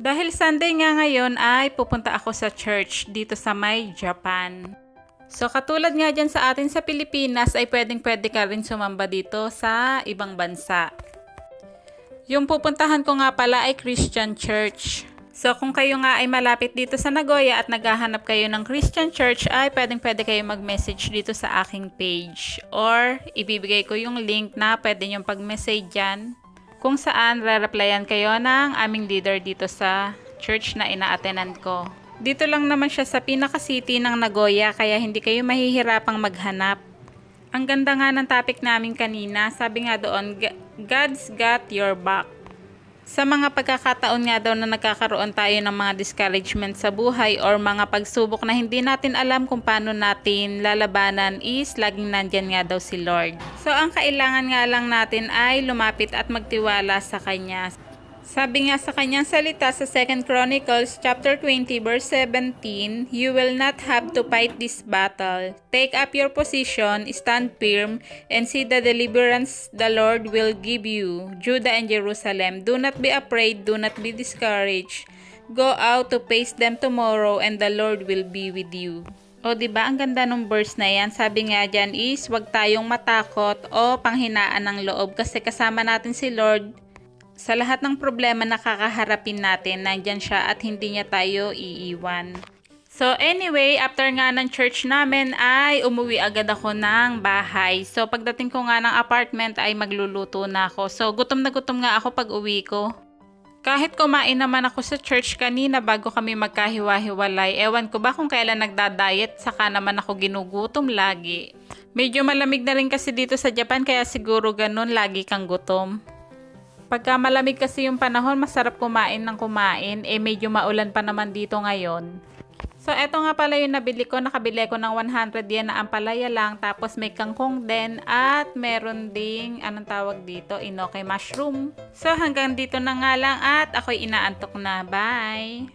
Dahil Sunday nga ngayon ay pupunta ako sa church dito sa may Japan. So katulad nga dyan sa atin sa Pilipinas ay pwedeng pwede ka rin sumamba dito sa ibang bansa. Yung pupuntahan ko nga pala ay Christian Church. So kung kayo nga ay malapit dito sa Nagoya at naghahanap kayo ng Christian Church ay pwedeng pwede kayo mag-message dito sa aking page. Or ibibigay ko yung link na pwede nyo pag-message dyan kung saan re-replyan kayo ng aming leader dito sa church na ina-attenan ko. Dito lang naman siya sa pinaka-city ng Nagoya kaya hindi kayo mahihirapang maghanap. Ang ganda nga ng topic namin kanina, sabi nga doon, "G- God's got your back. Sa mga pagkakataon nga daw na nagkakaroon tayo ng mga discouragement sa buhay or mga pagsubok na hindi natin alam kung paano natin lalabanan is laging nandyan nga daw si Lord. So ang kailangan nga lang natin ay lumapit at magtiwala sa Kanya. Sabi nga sa kanyang salita sa 2 Chronicles chapter 20 verse 17, You will not have to fight this battle. Take up your position, stand firm, and see the deliverance the Lord will give you, Judah and Jerusalem. Do not be afraid, do not be discouraged. Go out to face them tomorrow and the Lord will be with you. O di ba ang ganda ng verse na yan? Sabi nga diyan is wag tayong matakot o panghinaan ng loob kasi kasama natin si Lord sa lahat ng problema na kakaharapin natin, nandyan siya at hindi niya tayo iiwan. So anyway, after nga ng church namin ay umuwi agad ako ng bahay. So pagdating ko nga ng apartment ay magluluto na ako. So gutom na gutom nga ako pag uwi ko. Kahit kumain naman ako sa church kanina bago kami magkahiwa-hiwalay, ewan ko ba kung kailan nagda-diet, saka naman ako ginugutom lagi. Medyo malamig na rin kasi dito sa Japan kaya siguro ganun lagi kang gutom. Pagka malamig kasi yung panahon, masarap kumain ng kumain. Eh, medyo maulan pa naman dito ngayon. So, eto nga pala yung nabili ko. Nakabili ko ng 100 yen na ampalaya lang. Tapos may kangkong din. At meron ding, anong tawag dito? Inoke mushroom. So, hanggang dito na nga lang. At ako'y inaantok na. Bye!